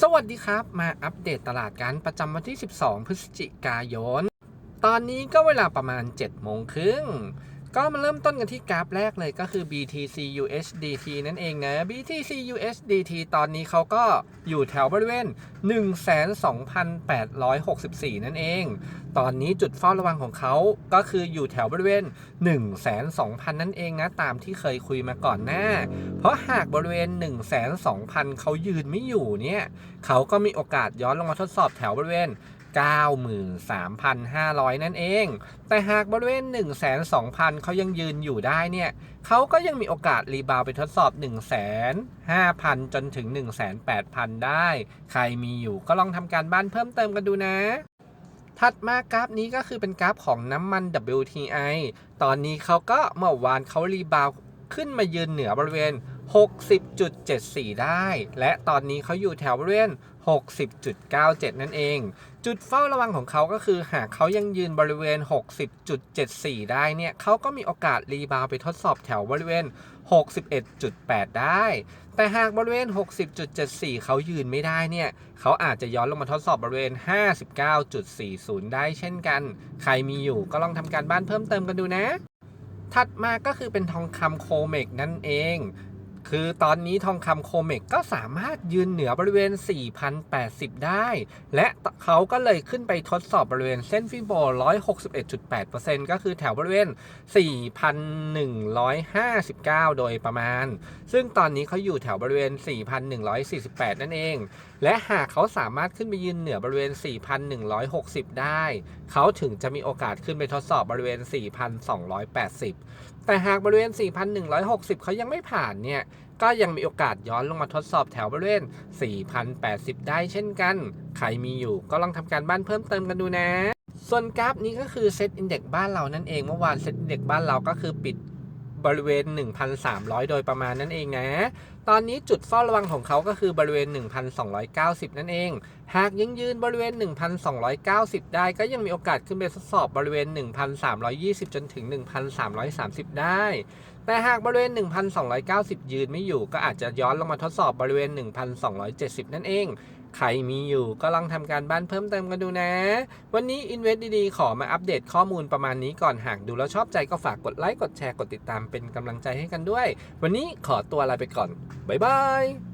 สวัสดีครับ มาอัปเดตตลาดกันประจำวันที่ 12 พฤศจิกายน ตอนนี้ก็เวลาประมาณ 7 โมงครึ่ง ก็มาเริ่มต้นกันที่กราฟแรกเลยก็คือ BTC USDT นั่นเองนะ BTC USDT ตอนนี้เขาก็อยู่แถวบริเวณ 12,864 นั่นเอง ตอนนี้จุดเฝ้าระวังของเขาก็คืออยู่แถวบริเวณ 1,200,000นั่นเองนะ ตามที่เคยคุยมาก่อนหน้า เพราะหากบริเวณ 1,200,000 เขายืนไม่อยู่เนี่ย เขาก็มีโอกาสย้อนลงมาทดสอบแถวบริเวณ 93,500 นั่นเอง แต่หากบริเวณ1,200,000 เขายังยืนอยู่ได้เนี่ย เขาก็ยังมีโอกาสรีบาวไปทดสอบ1,500,000 จนถึง1,800,000 ได้ ใครมีอยู่ก็ลองทำการบ้านเพิ่มเติมกันดูนะถัดมากราฟนี้ก็คือเป็นกราฟของน้ำมัน WTI ตอนนี้เขาก็เมื่อวานเขารีบาวขึ้นมายืนเหนือบริเวณ 60.74 ได้ และตอนนี้เขาอยู่แถวบริเวณ 60.97 นั่นเอง จุดเฝ้าระวังของเขาก็คือ หากเขายังยืนบริเวณ 60.74 ได้เนี่ยเขาก็มีโอกาสรีบาวไปทดสอบแถวบริเวณ 61.8 ได้ แต่หากบริเวณ 60.74 เขายืนไม่ได้เนี่ยเขาอาจจะย้อนลงมาทดสอบบริเวณ 59.40 ได้เช่นกัน ใครมีอยู่ก็ลองทำการบ้านเพิ่มเติมกันดูนะ ถัดมาก็คือเป็นทองคำโคเมกนั่นเอง คือตอนนี้ทองคำโคเมกก็สามารถยืนเหนือบริเวณ 4,080 ได้ และเขาก็เลยขึ้นไปทดสอบบริเวณเส้นฟิโบ 161.8%ก็คือแถวบริเวณ 4,159 โดยประมาณ ซึ่งตอนนี้เขาอยู่แถวบริเวณ 4,148 นั่นเอง และหากเขาสามารถขึ้นไปยืนเหนือบริเวณ 4,160 ได้ เขาถึงจะมีโอกาสขึ้นไปทดสอบบริเวณ 4,280 แต่หากบริเวณ 4,160 เขายังไม่ผ่านเนี่ย ก็ยังมีโอกาสย้อนลงมาทดสอบแถวบริเวณ 4,080 ได้เช่นกัน ใครมีอยู่ก็ลองทำการบ้านเพิ่มเติมกันดูนะ ส่วนกราฟนี้ก็คือเซตอินเด็กบ้านเรานั่นเอง เมื่อวานเซตอินเด็กบ้านเราก็คือปิด บริเวณ 1,300 โดยประมาณนั่นเองนะ ตอนนี้จุดเฝ้าระวังของเขาก็คือบริเวณ 1,290 นั่นเอง หากยังยืนบริเวณ 1,290 ได้ก็ยังมีโอกาสขึ้นไปทดสอบบริเวณ 1,320 จนถึง 1,330 ได้ แต่หากบริเวณ 1,290 ยืนไม่อยู่ก็อาจจะย้อนลงมาทดสอบบริเวณ 1,270 นั่นเอง ใครมีอยู่ก็ลองทำการบ้านเพิ่มเติมกันดูนะ วันนี้ Invest ดีๆ ขอมาอัปเดตข้อมูลประมาณนี้ก่อนหากดูแล้วชอบใจก็ฝากกดไลค์ กดแชร์ กดติดตามเป็นกำลังใจให้กันด้วย วันนี้ขอตัวลาไปก่อน บ๊ายบาย